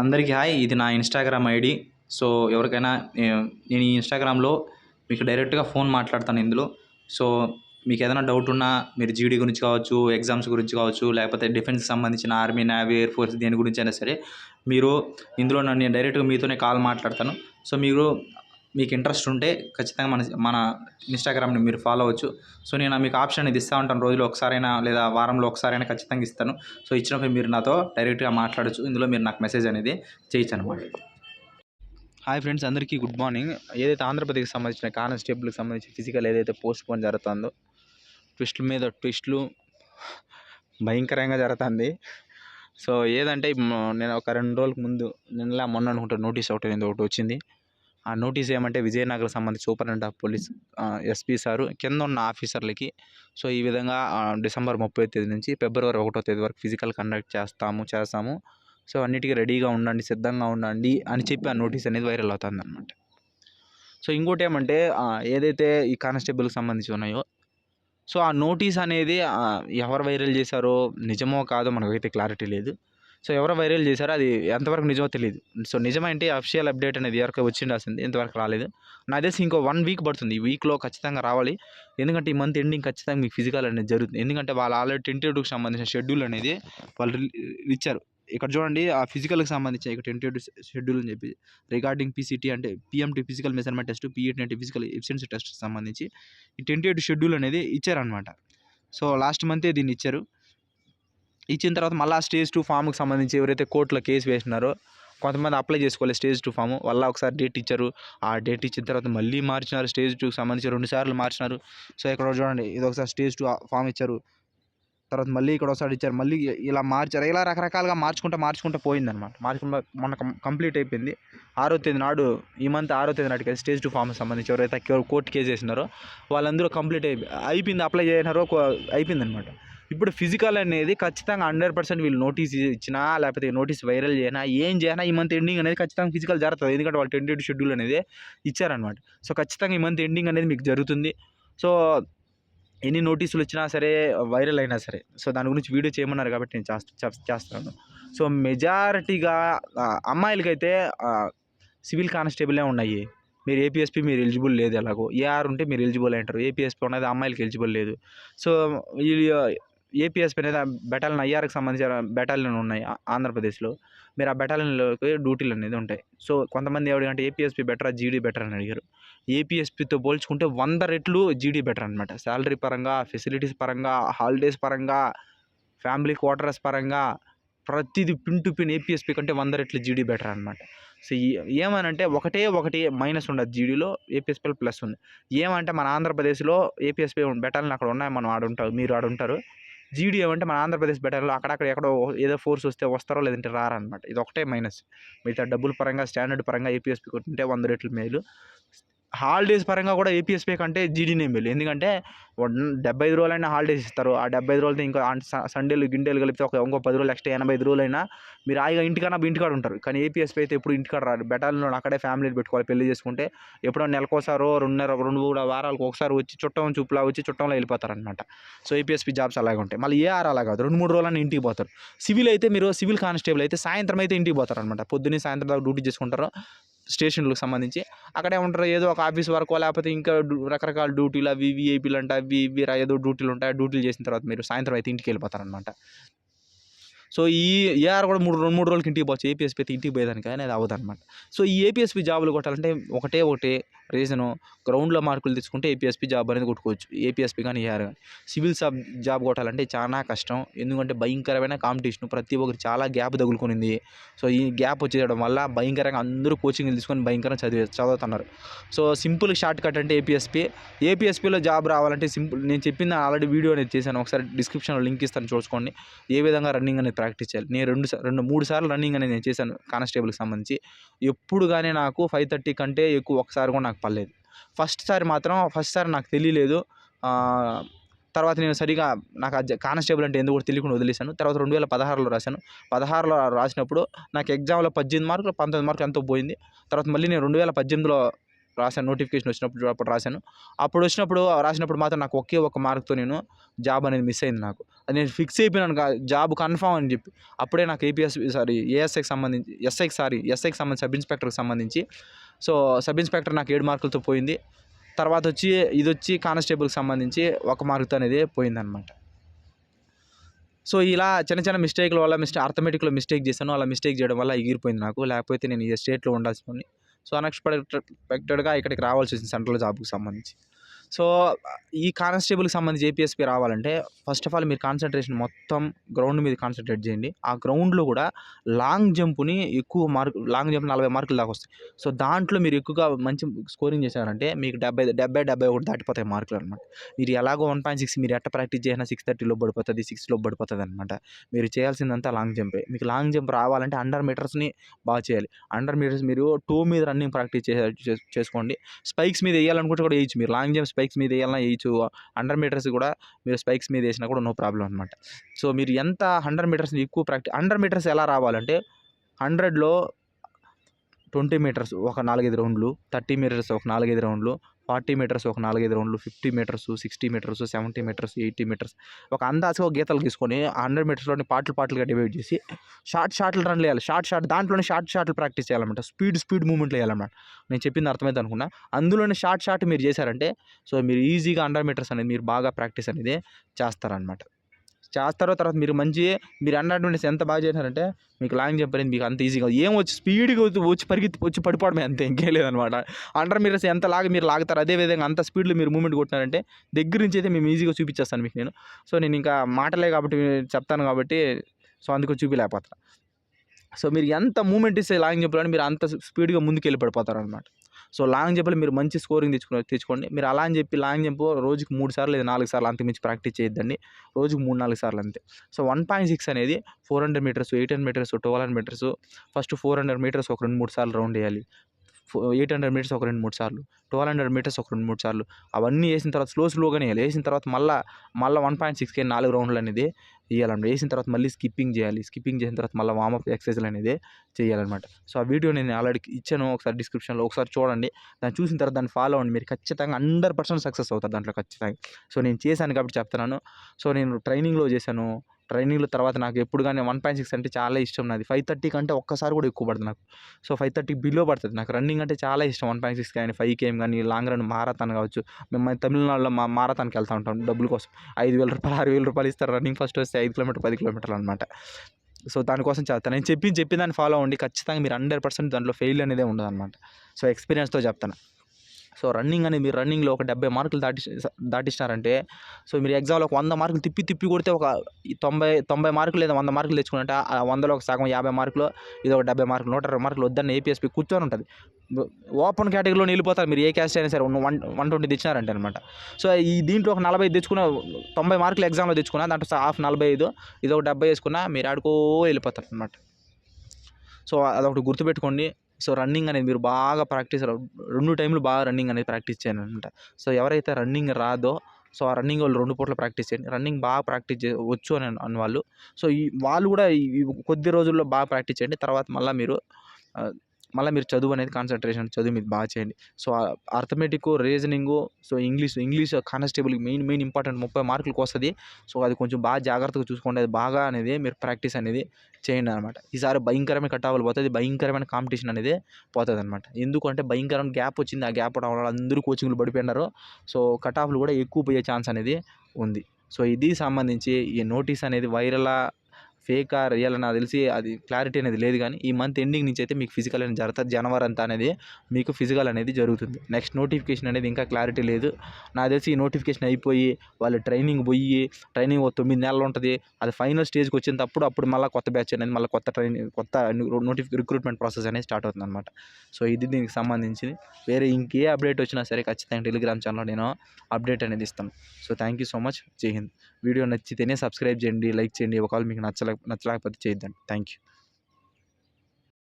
అందరికీ హాయ్ ఇది నా ఇన్స్టాగ్రామ్ ఐడి. సో ఎవరికైనా నేను ఈ ఇన్స్టాగ్రామ్లో మీకు డైరెక్ట్గా ఫోన్ మాట్లాడతాను ఇందులో. సో మీకు ఏదైనా డౌట్ ఉన్నా మీరు జీడీ గురించి కావచ్చు ఎగ్జామ్స్ గురించి కావచ్చు లేకపోతే డిఫెన్స్కి సంబంధించిన ఆర్మీ నేవీ ఎయిర్ ఫోర్స్ దేని గురించి అయినా సరే మీరు ఇందులో నన్ను నేను డైరెక్ట్గా మీతోనే కాల్ మాట్లాడతాను. సో మీరు మీకు ఇంట్రెస్ట్ ఉంటే ఖచ్చితంగా మన మన ఇన్స్టాగ్రామ్ని మీరు ఫాలో అవ్వచ్చు. సో నేను మీకు ఆప్షన్ ఇది ఇస్తూ ఉంటాను. రోజులో ఒకసారైనా లేదా వారంలో ఒకసారైనా ఖచ్చితంగా ఇస్తాను. సో ఇచ్చినప్పుడు మీరు నాతో డైరెక్ట్గా మాట్లాడచ్చు. ఇందులో మీరు నాకు మెసేజ్ అనేది చేయొచ్చు అనమాట హాయ్ ఫ్రెండ్స్ అందరికీ గుడ్ మార్నింగ్ ఏదైతే ఆంధ్రప్రదేశ్కి సంబంధించిన కానిస్టేబుల్కి సంబంధించి ఫిజికల్ ఏదైతే పోస్ట్ పోన్ జరుగుతుందో ట్విస్టుల మీద ట్విస్టులు భయంకరంగా జరుగుతుంది. సో ఏదంటే నేను ఒక రెండు రోజులకు ముందు నిన్నలా మొన్న అనుకుంటా నోటీస్ ఒకటి అనేది ఒకటి వచ్చింది. ఆ నోటీస్ ఏమంటే విజయనగరం సంబంధించి superintendent of police SP sir కింద ఉన్న ఆఫీసర్లకి సో ఈ విధంగా డిసెంబర్ ముప్పై తేదీ నుంచి ఫిబ్రవరి ఒకటో తేదీ వరకు ఫిజికల్ కండక్ట్ చేస్తాము చేస్తాము. సో అన్నిటికీ రెడీగా ఉండండి సిద్ధంగా ఉండండి అని చెప్పి ఆ నోటీస్ అనేది వైరల్ అవుతుంది అనమాట సో ఇంకోటి ఏమంటే ఏదైతే ఈ కానిస్టేబుల్కి సంబంధించి ఉన్నాయో సో ఆ నోటీస్ అనేది ఎవరు వైరల్ చేశారో నిజమో కాదో మనకైతే క్లారిటీ లేదు. సో ఎవరు వైరల్ చేశారో అది ఎంతవరకు నిజమో తెలియదు సో నిజమంటే? అఫిషియల్ అప్డేట్ అనేది ఎవరికి వచ్చిండాల్సింది ఇంతవరకు రాలేదు. నా తెలిసి ఇంకో వన్ వీక్ పడుతుంది. ఈ వీక్లో ఖచ్చితంగా రావాలి. ఎందుకంటే ఈ మంత్ ఎండింగ్ ఖచ్చితంగా మీకు ఫిజికల్ అనేది జరుగుతుంది. ఎందుకంటే వాళ్ళు ఆల్రెడీ టెంటేటివ్కి సంబంధించిన షెడ్యూల్ అనేది వాళ్ళు ఇచ్చారు. ఇక్కడ చూడండి ఆ ఫిజికల్కి సంబంధించి ఇక్కడ టెంటేటివ్ షెడ్యూల్ అని చెప్పి రిగార్డింగ్ పీసీటీ అంటే PMT physical measurement test PET అంటే ఫిజికల్ ఎఫిషియన్సీ టెస్ట్ సంబంధించి ఈ టెంటేటివ్ షెడ్యూల్ అనేది ఇచ్చారనమాట సో లాస్ట్ మంతే దీన్ని ఇచ్చారు. ఇచ్చిన తర్వాత మళ్ళీ స్టేజ్ టూ ఫామ్కి సంబంధించి ఎవరైతే కోర్టులో కేసు వేసినారో కొంతమంది అప్లై చేసుకోవాలి స్టేజ్ టూ ఫామ్. వల్ల ఒకసారి డేట్ ఇచ్చారు. ఆ డేట్ ఇచ్చిన తర్వాత మళ్ళీ మార్చినారు. స్టేజ్ టూకి సంబంధించి రెండు సార్లు మార్చినారు. సో ఇక్కడ చూడండి ఇది ఒకసారి స్టేజ్ టూ ఫామ్ ఇచ్చారు. తర్వాత మళ్ళీ ఇక్కడ ఒకసారి ఇచ్చారు. మళ్ళీ ఇలా మార్చారు. ఇలా రకరకాలుగా మార్చుకుంటూ మార్చుకుంటూ పోయిందన్నమాట. మార్చుకుంటూ మొన్న కం- కంప్లీట్ అయిపోయింది. ఆరో తేదీ నాడు ఈ మంత్ ఆరో తేదీ నాటికి స్టేజ్ టూ ఫామ్కి సంబంధించి ఎవరైతే కోర్టు కేసు వేసినారో వాళ్ళందరూ కంప్లీట్ అయిపోయి అయిపోయింది అప్లై చేసినారో అయిపోయింది అనమాట ఇప్పుడు ఫిజికల్ అనేది ఖచ్చితంగా హండ్రెడ్ పర్సెంట్ వీళ్ళు నోటీస్ ఇచ్చినా లేకపోతే నోటీస్ వైరల్ చేయనా ఏం చేయనా ఈ మంత్ ఎండింగ్ అనేది ఖచ్చితంగా ఫిజికల్ జరుగుతుంది. ఎందుకంటే వాళ్ళు టెంటెడ్ షెడ్యూల్ అనేది ఇచ్చారనమాట సో ఖచ్చితంగా ఈ మంత్ ఎండింగ్ అనేది మీకు జరుగుతుంది. సో ఎన్ని నోటీసులు వచ్చినా సరే వైరల్ అయినా సరే. సో దాని గురించి వీడియో చేయమన్నారు కాబట్టి నేను చేస్తాను. సో మెజారిటీగా అమ్మాయిలకైతే సివిల్ కానిస్టేబులే ఉన్నాయి. మీరు ఏపీఎస్పీ మీరు ఎలిజిబుల్ లేదు ఎలాగో. ఏఆర్ ఉంటే మీరు ఎలిజిబుల్ అంటారు. ఏపీఎస్పీ ఉన్నది అమ్మాయిలకి ఎలిజిబుల్ లేదు. సో ఏపీఎస్పీ అనేది బెటాలియన్ ఐఆర్కి సంబంధించిన బెటాలియన్ ఉన్నాయి ఆంధ్రప్రదేశ్లో. మీరు ఆ బెటాలియన్లోకి డ్యూటీలు అనేది ఉంటాయి. సో కొంతమంది ఎవరికంటే ఏపీఎస్పీ బెటరా జీడీ బెటర్ అని అడిగారు. ఏపీఎస్పీతో పోల్చుకుంటే వంద రెట్లు జీడీ బెటర్ అనమాట శాలరీ పరంగా ఫెసిలిటీస్ పరంగా హాలిడేస్ పరంగా ఫ్యామిలీ క్వార్టర్స్ పరంగా ప్రతిదీ పిన్ టు పిన్ ఏపీఎస్పీ కంటే వంద రెట్లు జీడీ బెటర్ అనమాట సో ఈ- ఏమనంటే ఒకటే ఒకటి మైనస్ ఉండదు జీడీలో ఏపీఎస్పీలో ప్లస్ ఉంది. ఏమంటే మన ఆంధ్రప్రదేశ్లో ఏపీఎస్పీ బెటాలియన్ అక్కడ ఉన్నాయి మనం ఆడుంటారు మీరు ఆడుంటారు. జీడిఎం అంటే మన ఆంధ్రప్రదేశ్ బెటర్లో అక్కడక్కడ ఎక్కడో ఏదో ఫోర్స్ వస్తే వస్తారో లేదంటే రారనమాట ఇది ఒకటే మైనస్. మిగతా డబ్బుల పరంగా స్టాండర్డ్ పరంగా ఏపీఎస్పీ కొట్టుంటే వంద రెట్లు మేలు. హాలిడేస్ పరంగా కూడా ఏపీఎస్పీ కంటే జీడీనే మేలు. ఎందుకంటే డెబ్బై ఐదు రోజులైనా హాలిడేస్ ఇస్తారు. ఆ డెబ్బై ఐదు రోజులతో ఇంకా స- సండేలు గిండేలు కలిపితే ఒక ఇంకో పది రోజులు ఎక్స్ట్రా ఎనభై ఐదు రోజులైనా మీరు హాయిగా ఇంటికన్నా ఇంటికాడ ఉంటారు. కానీ ఏపీఎస్పీ అయితే ఎప్పుడు ఇంటికాడ రారు. బెటాలియన్లో అక్కడే ఫ్యామిలీ పెట్టుకోవాలి పెళ్ళి చేసుకుంటే. ఎప్పుడో నెలకోసారో రెండున్నర రెండు మూడు వారాలకు ఒకసారి వచ్చి చుట్టం చూపులా వచ్చి చుట్టంలో వెళ్ళిపోతారనమాట సో ఏపీఎస్పీ జాబ్స్ అలాగే ఉంటాయి. మళ్ళీ ఏఆర్ అలా కాదు. రెండు మూడు రోజులన్నీ ఇంటికి పోతారు. సివిల్ అయితే మీరు సివిల్ కానిస్టేబుల్ అయితే సాయంత్రం అయితే ఇంటికి పోతారు అనమాట పొద్దున్నే సాయంత్రం దాకా డ్యూటీ చేసుకుంటారు స్టేషన్లకు సంబంధించి. అక్కడే ఉంటారు. ఏదో ఒక ఆఫీస్ వర్క్ లేకపోతే ఇంకా రకరకాల డ్యూటీలు అవి విఐపీలు అంటే అవి ఇవి రా- ఏదో డ్యూటీలు ఉంటాయి. ఆ డ్యూటీలు చేసిన తర్వాత మీరు సాయంత్రం అయితే ఇంటికి వెళ్ళిపోతారనమాట సో ఈ ఏఆర్ కూడా మూడు రెండు మూడు రోజులకి ఇంటికి పోవచ్చు. ఏపీఎస్పీ అయితే ఇంటికి పోయేదానికి అనేది అవ్వదు అనమాట సో ఈ ఏపీఎస్పీ జాబులు కొట్టాలంటే ఒకటే ఒకటే రీజను గ్రౌండ్లో మార్కులు తెచ్చుకుంటే ఏపీఎస్పీ జాబ్ అనేది కొట్టుకోవచ్చు. ఏపీఎస్పీ కానీ ఏఆర్ కానీ. సివిల్ సబ్ జాబ్ కొట్టాలంటే చాలా కష్టం. ఎందుకంటే భయంకరమైన కాంపిటీషన్ ప్రతి ఒక్కరు చాలా గ్యాప్ తగులుకునింది. సో ఈ గ్యాప్ వచ్చేయడం వల్ల భయంకరంగా అందరూ కోచింగ్ తీసుకొని భయంకరంగా చదివే చదువుతున్నారు. సో సింపుల్ షార్ట్ కట్ అంటే ఏపీఎస్పీ ఏపీఎస్పీలో జాబ్ రావాలంటే సింపుల్ నేను చెప్పింది ఆల్రెడీ వీడియో అనేది చేశాను. ఒకసారి డిస్క్రిప్షన్లో లింక్ ఇస్తాను చూసుకోండి. ఏ విధంగా రన్నింగ్ అనేది ప్రాక్టీస్ చేయాలి. నేను రెండు రెండు మూడు సార్లు రన్నింగ్ అనేది నేను చేశాను కానిస్టేబుల్కి సంబంధించి. ఎప్పుడు కానీ నాకు ఫైవ్ థర్టీ కంటే ఎక్కువ ఒకసారి కూడా నాకు పర్లేదు ఫస్ట్ సారి మాత్రం ఫస్ట్ సారి నాకు తెలియలేదు. తర్వాత నేను సరిగా నాకు కానిస్టేబుల్ అంటే ఎందుకు కూడా తెలియకుండా వదిలేశాను. తర్వాత రెండు వేల పదహారులో రాశాను. పదహారులో రాసినప్పుడు నాకు ఎగ్జామ్లో పద్దెనిమిది మార్కులు పంతొమ్మిది మార్కులు ఎంతో పోయింది. తర్వాత మళ్ళీ నేను రెండు వేల పద్దెనిమిదిలో రాశాను నోటిఫికేషన్ వచ్చినప్పుడు అప్పుడు రాశాను. అప్పుడు వచ్చినప్పుడు రాసినప్పుడు మాత్రం నాకు ఒకే ఒక మార్క్తో నేను జాబ్ అనేది మిస్ అయింది నాకు. అది నేను ఫిక్స్ అయిపోయినాను జాబ్ కన్ఫామ్ అని చెప్పి. అప్పుడే నాకు ఏపీఎస్ సారీ ఏఎస్ఐకి సంబంధించి ఎస్ఐకి సారీ ఎస్ఐకి సంబంధించి సబ్ ఇన్స్పెక్టర్కి సంబంధించి. సో సబ్ ఇన్స్పెక్టర్ నాకు ఏడు మార్కులతో పోయింది. తర్వాత వచ్చి ఇది వచ్చి కానిస్టేబుల్కి సంబంధించి ఒక మార్కుతో అనేది పోయిందనమాట సో ఇలా చిన్న చిన్న మిస్టేక్ల వల్ల మిస్టేక్ అర్థమెటిక్లో మిస్టేక్ చేశాను. అలా మిస్టేక్ చేయడం వల్ల ఎగిరిపోయింది నాకు. లేకపోతే నేను ఈ స్టేట్లో ఉండాల్సి సో అన్ఎక్స్పెక్టెడ్గా ఇక్కడికి రావాల్సి వచ్చింది సెంట్రల్ జాబ్కి సంబంధించి. సో ఈ కానిస్టేబుల్కి సంబంధించి ఏపీఎస్పీ రావాలంటే ఫస్ట్ ఆఫ్ ఆల్ మీరు కాన్సన్ట్రేషన్ మొత్తం గ్రౌండ్ మీద కాన్సన్ట్రేట్ చేయండి. ఆ గ్రౌండ్లో కూడా లాంగ్ జంప్ని ఎక్కువ మార్క్ లాంగ్ జంప్ నలభై మార్కులు దాకా వస్తాయి. సో దాంట్లో మీరు ఎక్కువగా మంచి స్కోరింగ్ చేశారంటే మీకు డెబ్బై డెబ్బై డెబ్బై ఒకటి దాటిపోతాయి మార్కులు అనమాట మీరు ఎలాగో వన్ పాయింట్ సిక్స్ మీరు ఎట్ట ప్రాక్టీస్ చేసినా సిక్స్ థర్టీలో పడిపోతుంది సిక్స్లో పడిపోతుంది అనమాట మీరు చేయాల్సిందంతా లాంగ్ జంపే. మీకు లాంగ్ జంప్ రావాలంటే అండర్ మీటర్స్ని బాగా చేయాలి. అండర్ మీటర్స్ మీరు టూ మీద రన్నింగ్ ప్రాక్టీస్ చేసుకోండి. స్పైక్స్ మీద వేయాలనుకుంటే కూడా వేయచ్చు మీరు. లాంగ్ జంప్స్ స్పైక్స్ మీద వేయాలన్నా వేయచ్చు. అండర్ మీటర్స్ కూడా మీరు స్పైక్స్ మీద వేసినా కూడా నో ప్రాబ్లం అనమాట సో మీరు ఎంత హండ్రెడ్ మీటర్స్ ఎక్కువ ప్రాక్టీస్ హండ్రెడ్ మీటర్స్ ఎలా రావాలంటే హండ్రెడ్లో ట్వంటీ మీటర్స్ ఒక నాలుగైదు రౌండ్లు థర్టీ మీటర్స్ ఒక నాలుగైదు రౌండ్లు ఫార్టీ మీటర్స్ ఒక నాలుగైదు రౌండ్లు fifty metres sixty metres seventy metres eighty metres. ఒక అందాజుగా గీతలు తీసుకొని హండ్రెడ్ మీటర్స్లోని పాటలు పాటలుగా డివైడ్ చేసి షార్ట్ షార్ట్లు రన్ చేయాలి. షార్ట్ షార్ట్ దాంట్లోనే షార్ట్ షార్ట్లు ప్రాక్టీస్ చేయాలన్నమాట. స్పీడ్ స్పీడ్ మూమెంట్లు వేయాలన్నమాట నేను చెప్పింది అర్థమైంది అనుకున్నా. అందులోనే షార్ట్ షార్ట్ మీరు చేశారంటే సో మీరు ఈజీగా హండ్రెడ్ మీటర్స్ అనేది మీరు బాగా ప్రాక్టీస్ అనేది చేస్తారనమాట చేస్తారో తర్వాత మీరు మంచి మీరు అన్నటువంటి ఎంత బాగా చేశారంటే మీకు లాంగ్ జంప్ అనేది మీకు అంత ఈజీగా ఏం వచ్చి స్పీడ్గా వచ్చి పరిగెత్తి వచ్చి పడిపోవడమే అంతే ఇంకేం లేదనమాట అండర్ మీటర్స్ ఎంత లాగా మీరు లాగుతారు అదే విధంగా అంత స్పీడ్లో మీరు మూమెంట్ కొట్టినారంటే దగ్గర నుంచి అయితే మేము ఈజీగా చూపించేస్తాను మీకు నేను. సో నేను ఇంకా మాటలే కాబట్టి చెప్తాను కాబట్టి సో అందుకు చూపిలేకపోతాను సో మీరు ఎంత మూమెంట్ ఇస్తే లాంగ్ జంప్లో మీరు అంత స్పీడ్గా ముందుకు వెళ్ళి పడిపోతారు అనమాట సో లాంగ్ జంప్లో మీరు మంచి స్కోరింగ్ తెచ్చుకుని తెచ్చుకోండి. మీరు అలా అని చెప్పి లాంగ్ జంప్ రోజుకి మూడు సార్లు లేదా నాలుగు సార్లు అంతకుమించి ప్రాక్టీస్ చేయొద్దండి. రోజుకి మూడు నాలుగు సార్లు అంతే. సో వన్ పాయింట్ సిక్స్ అనేది four hundred metres eight hundred metres twelve hundred metres first four hundred metres ఒక రెండు మూడు సార్లు రౌండ్ వేయాలి. ఎయిట్ హండ్రెడ్ మీటర్స్ ఒక రెండు మూడు సార్లు ట్వెల్వ్ హండ్రెడ్ మీటర్స్ ఒక రెండు మూడు సార్లు అవన్నీ వేసిన తర్వాత స్లో స్లోగానే వేయాలి. వేసిన తర్వాత మళ్ళీ మళ్ళీ వన్ పాయింట్ సిక్స్ కే నాలుగు రౌండ్లు అనేది వేయాలన్నమాట. వేసిన తర్వాత మళ్ళీ స్కిప్పింగ్ చేయాలి. స్కిప్పింగ్ చేసిన తర్వాత మళ్ళీ వామప్ ఎక్సర్సైజ్లు అనేది చేయాలన్నమాట. సో ఆ వీడియో నేను ఆల్రెడీ ఇచ్చాను ఒకసారి డిస్క్రిప్షన్లో ఒకసారి చూడండి. దాన్ని చూసిన తర్వాత దాన్ని ఫాలో అవ్వండి. మీరు ఖచ్చితంగా హండ్రెడ్ పర్సెంట్ సక్సెస్ అవుతారు దాంట్లో ఖచ్చితంగా. సో నేను చేశాను కాబట్టి చెప్తున్నాను. సో నేను ట్రైనింగ్లో చేశాను. ట్రైనింగ్ల తర్వాత నాకు ఎప్పుడు కానీ వన్ పాయింట్ సిక్స్ అంటే చాలా ఇష్టం నాది. ఫైవ్ థర్టీ కంటే ఒక్కసారి కూడా ఎక్కువ పడుతుంది నాకు. సో ఫైవ్ థర్టీ బిలో పడుతుంది నాకు. రన్నింగ్ అంటే చాలా ఇష్టం వన్ పాయింట్ సిక్స్ కానీ ఫైవ్ కేఎం కానీ లాంగ్ రన్ మారథాన్ కావచ్చు. మేము తమిళనాడులో మా మారథాన్కి వెళ్తూ ఉంటాం డబ్బుల కోసం. ఐదు వేల రూపాయలు ఆరు వేల రూపాయలు ఇస్తారు. రన్నింగ్ ఫస్ట్ వస్తే ఐదు కిలోమీటర్ పది కిలోమీటర్లు అనమాట సో దానికోసం చేస్తాను నేను చెప్పి చెప్పిన దాన్ని ఫాలో అవ్వండి. ఖచ్చితంగా మీరు హండ్రెడ్ పర్సెంట్ దాంట్లో ఫెయిల్ అనేదే ఉండదు అనమాట సో ఎక్స్పీరియన్స్తో చెప్తాను. సో రన్నింగ్ అనేది మీరు రన్నింగ్లో ఒక డెబ్బై మార్కులు దాటి దాటిస్తారంటే సో మీరు ఎగ్జామ్లో ఒక వంద మార్కులు తిప్పి తిప్పి కొడితే ఒక తొంభై తొంభై మార్కులు లేదా వంద మార్కులు తెచ్చుకుంటే ఆ వందలో ఒక సగం యాభై మార్కులు ఇది ఒక డెబ్బై మార్కులు నూట ఇరవై మార్కులు వద్దన్న ఏపీఎస్పీ కూర్చొని ఉంటుంది. ఓపెన్ కేటగిరీలో వెళ్ళిపోతారు మీరు ఏ క్యాస్ట్ అయినా సరే వన్ వన్ ట్వంటీ తెచ్చినారంటే అనమాట సో ఈ దీంట్లో ఒక నలభై తెచ్చుకున్న తొంభై మార్కులు ఎగ్జామ్లో తెచ్చుకున్నా దాంట్లో హాఫ్ నలభై ఐదు ఇది ఒక డెబ్బై వేసుకున్నా మీరు ఆడుకో వెళ్ళిపోతారు అనమాట సో అదొకటి గుర్తుపెట్టుకోండి. సో రన్నింగ్ అనేది మీరు బాగా ప్రాక్టీస్ రెండు టైంలు బాగా రన్నింగ్ అనేది ప్రాక్టీస్ చేయండి అనమాట. సో ఎవరైతే రన్నింగ్ రాదో సో ఆ రన్నింగ్ వాళ్ళు రెండు పూట్ల ప్రాక్టీస్ చేయండి. రన్నింగ్ బాగా ప్రాక్టీస్ చే వచ్చు అని అన్న వాళ్ళు సో ఈ వాళ్ళు కూడా ఈ కొద్ది రోజుల్లో బాగా ప్రాక్టీస్ చేయండి. తర్వాత మళ్ళీ మీరు మళ్ళీ మీరు చదువు అనేది కాన్సన్ట్రేషన్ చదువు మీద బాగా చేయండి. So arithmetic reasoning so English English constable main main important ముప్పై మార్కులకు వస్తుంది. సో అది కొంచెం బాగా జాగ్రత్తగా చూసుకోండి. అది బాగా అనేది మీరు ప్రాక్టీస్ అనేది చేయండి అనమాట ఈసారి భయంకరమైన కట్ పోతుంది భయంకరమైన కాంపిటీషన్ అనేది పోతుంది అనమాట ఎందుకంటే భయంకరమైన గ్యాప్ వచ్చింది. ఆ గ్యాప్ రావడం వల్ల అందరూ కోచింగ్లు పడిపోయినారు. సో కట్ ఆఫ్లు కూడా ఎక్కువ పోయే ఛాన్స్ అనేది ఉంది. సో ఇది సంబంధించి ఈ నోటీస్ అనేది వైరలా ఫేకా రియల్ నాకు తెలిసి అది క్లారిటీ అనేది లేదు కానీ ఈ మంత్ ఎండింగ్ నుంచి అయితే మీకు ఫిజికల్ అనేది జరుగుతుంది. జనవరి అంతా అనేది మీకు ఫిజికల్ అనేది జరుగుతుంది. నెక్స్ట్ నోటిఫికేషన్ అనేది ఇంకా క్లారిటీ లేదు. నాకు తెలిసి ఈ నోటిఫికేషన్ అయిపోయి వాళ్ళు ట్రైనింగ్ పోయి ట్రైనింగ్ ఒక తొమ్మిది నెలలు ఉంటుంది. అది ఫైనల్ స్టేజ్కి వచ్చినప్పుడు అప్పుడు మళ్ళీ కొత్త బ్యాచ్ అనేది మళ్ళీ కొత్త ట్రైనింగ్ కొత్త నోటిఫి రిక్రూట్మెంట్ ప్రాసెస్ అనేది స్టార్ట్ అవుతుంది అనమాట సో ఇది దీనికి సంబంధించి వేరే ఇంకే అప్డేట్ వచ్చినా సరే ఖచ్చితంగా టెలిగ్రామ్ ఛానల్లో నేను అప్డేట్ అనేది ఇస్తాను. So thank you so much Jai Hind. Video నచ్చితేనే సబ్స్క్రైబ్ చేయండి లైక్ చేయండి. ఒకవేళ మీకు నచ్చలే నచ్చలేకపోతే చేయొద్దండి. Thank you